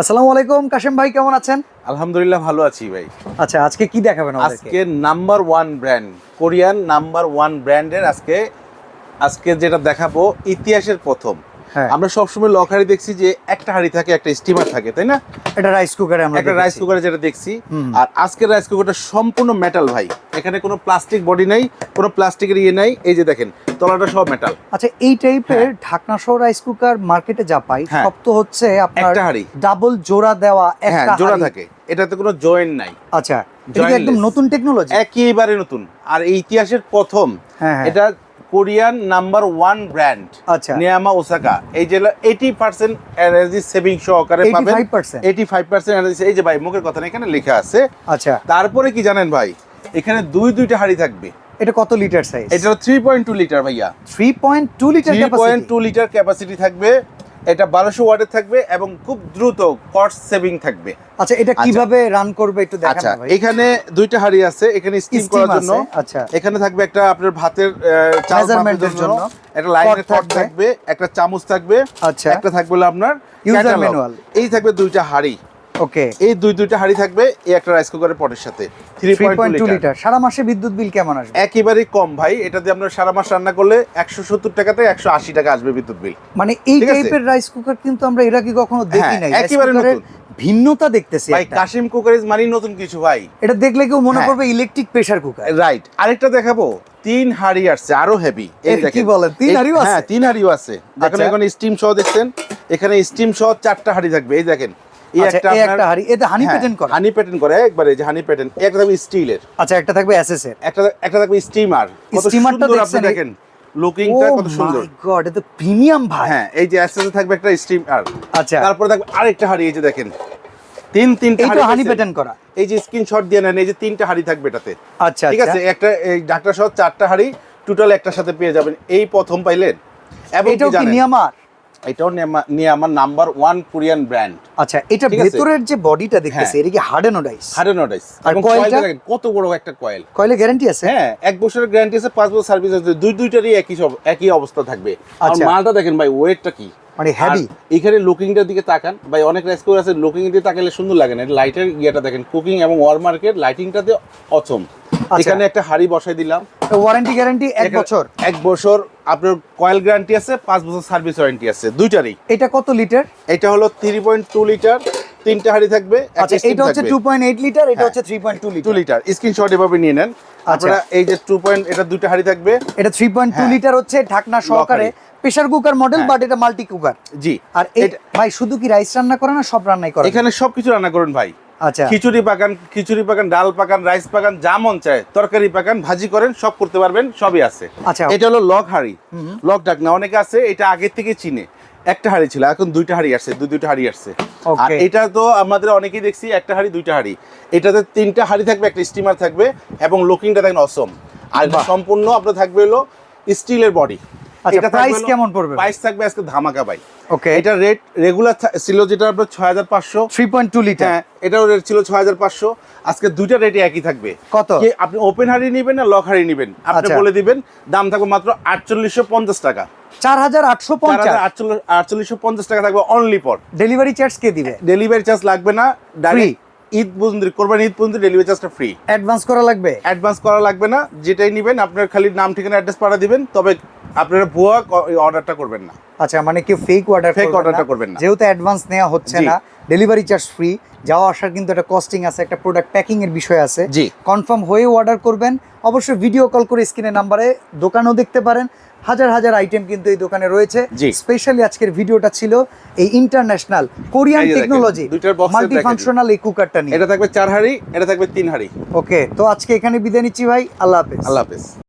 আসসালামু আলাইকুম কাশেম ভাই কেমন আছেন? আলহামদুলিল্লাহ ভালো আছি ভাই। আচ্ছা আজকে কি দেখাবেন আজকে number one brand Korean number one ব্র্যান্ডের আজকে আজকে যেটা দেখাবো ইতিহাসের প্রথম। আমরা সবসময় লকারি দেখছি যে একটা হাড়ি থাকে একটা স্টিমার থাকে তাই না? এটা রাইস কুকারে আমরা একটা রাইস। কুকারে যেটা দেখছি। আর আজকের রাইস কুকারটা সম্পূর্ণ মেটাল ভাই। এখানে কোনো প্লাস্টিক বডি নাই কোনো প্লাস্টিকের ইয়ে নাই। এই যে দেখেন তলাটা সব মেটাল আচ্ছা এই টাইপের ঢাকনা সহ রাইস কুকার মার্কেটে যা পাই হ্যাঁ। সব তো হচ্ছে আপনার একটা হাঁড়ি। ডাবল জোড়া দেওয়া হ্যাঁ একটা জোড়া থাকে। এটাতে কোনো জয়েন্ট নাই। আচ্ছা এটা একদম নতুন টেকনোলজি একেবারে নতুন। আর এই ইতিহাসের প্রথম। হ্যাঁ হ্যাঁ। এটা কোরিয়ান নাম্বার ওয়ান ব্র্যান্ড আচ্ছা। নিয়ামা ওসাকা। এই যে এইটি পার্সেন্ট এনার্জি সেভিং সহকারে পাবেন। এইটি ফাইভ পার্সেন্ট এনার্জি এই যে ভাই মুখের কথা না, এখানে লেখা আছে। আচ্ছা। তারপরে কি জানেন ভাই? এখানে দুই দুইটা হাড়ি থাকবে। এটা কত লিটার সাইজ এটা থ্রি পয়েন্ট টু লিটার ভাইয়া। 3.2 litre three point capacity two litre capacity থাকবে। এটা বারোশো ওয়ার্ডে থাকবে এবং খুব দ্রুত কস্ট সেভিং থাকবে। আচ্ছা এটা আচ্ছা। কীভাবে রান করবে একটু দেখা আচ্ছা এখানে দুইটা হাড়ি আছে এখানে স্টিম করার জন্য। আচ্ছা। এখানে থাকবে একটা আপনার ভাতের মেজারমেন্টের জন্য। একটা লাইনের পট। থাকবে। একটা চামচ থাকবে আচ্ছা। একটা থাকবে আপনার ইউজার ম্যানুয়াল এই থাকবে দুইটা হাড়ি। ওকে। এই দুই দুইটা হাড়ি থাকবে এই একটা রাইস কুকারের পটের সাথে। 3.2 লিটার সারা মাসে বিদ্যুৎ বিল কেমন আসবে? একেবারেই কম ভাই এটা দিয়ে আপনার সারা মাস রান্না করলে একশো সত্তর টাকাতে একশো আশি টাকা আসবে বিদ্যুৎ বিল। মানে এই টাইপের রাইস কুকার কিন্তু আমরা এর আগে কখনো দেখি হ্যাঁ, নাই একেবারে নতুন। ভিন্নতা দেখতেছি ভাই। কাশিম কুকারিজ মানেই নতুন কিছু ভাই। এটা দেখলে কেউ মনে হ্যাঁ। করবে ইলেকট্রিক প্রেসার কুকার রাইট আরেকটা দেখাবো তিন হাড়ি আসছে আরও হেভি এই এ, কি বলেন? তিন হাঁড়িও আছে? হ্যাঁ তিন হাড়িও আছে। দেখেন আচ্ছা। এখানে স্টিম সহ দেখছেন এখানে স্টিম সহ চারটা হাড়ি থাকবে। এই দেখেন এই আচ্ছা একটা একটা হাড়ি এটা হানি পেটেন্ট করা? হানি প্যাটার্ন করে একবারে যে হানি প্যাটার্ন একটা থাকবে স্টিলের আচ্ছা একটা থাকবে এসএস এর। একটা একটা থাকবে স্টিমার কত সুন্দর আপনি দেখেন লুকিংটা কত সুন্দর। গড এটা প্রিমিয়াম ভাই। হ্যাঁ এই যে অ্যাসেসে থাকবে একটা স্টিমার আচ্ছা। তারপরে থাকবে আরেকটা হাড়ি এই যে দেখেন। তিন তিনটা হাড়ি হানি। করা। এই যে স্ক্রিনশট দিয়ে নেন এই যে তিনটা হাড়ি থাকবে এটাতে। আচ্ছা ঠিক আছে? একটা এই ডাক্তার সহ চারটা হাড়ি টোটাল একটার সাথে পেয়ে যাবেন। এই প্রথম পাইলেন। এবং এটাও কি কি নিয়ামার এটাও নিয়ে- আমার নাম্বার ওয়ান কোরিয়ান ব্র্যান্ড আচ্ছা এটা? ভেতরের যে বডিটা দেখতেছি হ্যাঁ। এটা কি হার্ড এনোডাইস হার্ডেনোডাইস আর কয়েলটা কত বড় একটা কয়েল কয়লে গ্যারান্টি আছে? হ্যাঁ এক বছরের গ্যারান্টি আছে পাঁচ বছর সার্ভিস আছে দুই দুইটারই একই সব একই অবস্থা থাকবে। আর আচ্ছা। মালটা দেখেন ভাই ওয়েটটা কি? মানে হেভি এখানে লুকিংটার দিকে তাকান। ভাই অনেক রেস্কুয়ার আছে লুকিং দিয়ে তাকালে সুন্দর লাগে না। লাইটের ইয়েটা দেখেন কুকিং এবং ওয়ারমার্কের লাইটিংটাতে অচম। এখানে একটা হাড়ি বসাই দিলাম। ওয়ারেন্টি গ্যারান্টি এক বছর? এক বছর আপনার কয়েল গ্যারান্টি আছে পাঁচ বছর সার্ভিস ওয়ারেন্টি আছে দুইটারই। এটা কত লিটার এটা হলো থ্রি পয়েন্ট টু লিটার তিনটা হাড়ি থাকবে আচ্ছা এটা হচ্ছে 2.8 লিটার এটা হ্যাঁ। হচ্ছে 3.2 টু লিটার লিটার স্ক্রিনশট এভাবে নিয়ে নেন। আচ্ছা। আপনারা এই যে টু পয়েন্ট এটা দুইটা হাড়ি থাকবে। এটা 3.2 হ্যাঁ। লিটার হচ্ছে ঢাকনা সহকারে প্রেসার কুকার মডেল হ্যাঁ। বাট এটা মাল্টি কুকার জি। আর এটা- ভাই শুধু কি রাইস রান্না করে না সব রান্নাই করে? এখানে সবকিছু রান্না করেন ভাই। আচ্ছা। খিচুড়ি পাকান খিচুড়ি পাকান ডাল পাকান রাইস পাকান যা মন চায় তরকারি পাকান ভাজি করেন সব করতে পারবেন সবই আছে। আচ্ছা। এটা হলো লক হাড়ি। লক ডাক না অনেকে আছে এটা আগের থেকে চিনে। একটা হাড়ি ছিল এখন দুইটা হাড়ি আসছে দুই দুইটা হাড়ি আসছে। আর এটা তো আমাদের অনেকেই দেখছি একটা হাড়ি দুইটা হাড়ি। এটাতে তিনটা হাড়ি থাকবে একটা স্টিমার থাকবে এবং লুকিংটা দেখেন অসম আর সম্পূর্ণ আপনার থাকবে হলো স্টিলের বডি আচ্ছা, price কেমন পড়বে? প্রাইস থাকবে আজকে ধামাকা ভাই। ওকে এটা রেট রেগুলার ছিল যেটা আপনার ছয় হাজার পাঁচশো। 3.2 লিটার হ্যাঁ এটাও রেট ছিল ছয় হাজার পাঁচশো। আজকে দুইটা রেটে একই থাকবে। কত? আপনি ওপেন হাড়ি নেবেন না লক হাড়ি নেবেন? আপনি আচ্ছা। বলে দিবেন দাম থাকবে মাত্র আটচল্লিশশো পঞ্চাশ টাকা। চার হাজার 4850 আটচল্লিশশো পঞ্চাশ টাকা থাকবে অনলি পর ডেলিভারি চার্জ কে দিবে? ডেলিভারি চার্জ লাগবে না ডাইরেক্ট ঈদ পর্যন্ত কোরবানি ঈদ পর্যন্ত ডেলিভারি চার্জটা ফ্রি অ্যাডভান্স করা লাগবে? অ্যাডভান্স করা লাগবে না যেটাই নেবেন আপনার খালি নাম ঠিকানা অ্যাড্রেস পাঠা দিবেন তবে আপনারা ভুয়া অর্ডারটা করবেন না। আচ্ছা মানে কেউ ফেক অর্ডার Fake orderটা করবেন না। যেহেতু অ্যাডভান্স নেওয়া হচ্ছে না ডেলিভারি চার্জ ফ্রি যাওয়া আসার কিন্তু একটা কস্টিং আছে একটা প্রোডাক্ট প্যাকিং এর বিষয় আছে। জি। কনফার্ম হয়ে অর্ডার করবেন। অবশ্যই ভিডিও কল করে স্ক্রিনের নাম্বারে দোকানও দেখতে পারেন। হাজার হাজার আইটেম কিন্তু এই দোকানে রয়েছে। স্পেশালি আজকের ভিডিওটা ছিল এই international Korean technology multi functional এই কুকারটা নিয়ে। এটা থাকবে চার হাড়ি এটা থাকবে তিন হাড়ি। ওকে তো আজকে এখানে বিদায় নিচ্ছি ভাই আল্লাহ হাফেজ। আল্লাহ হাফেজ।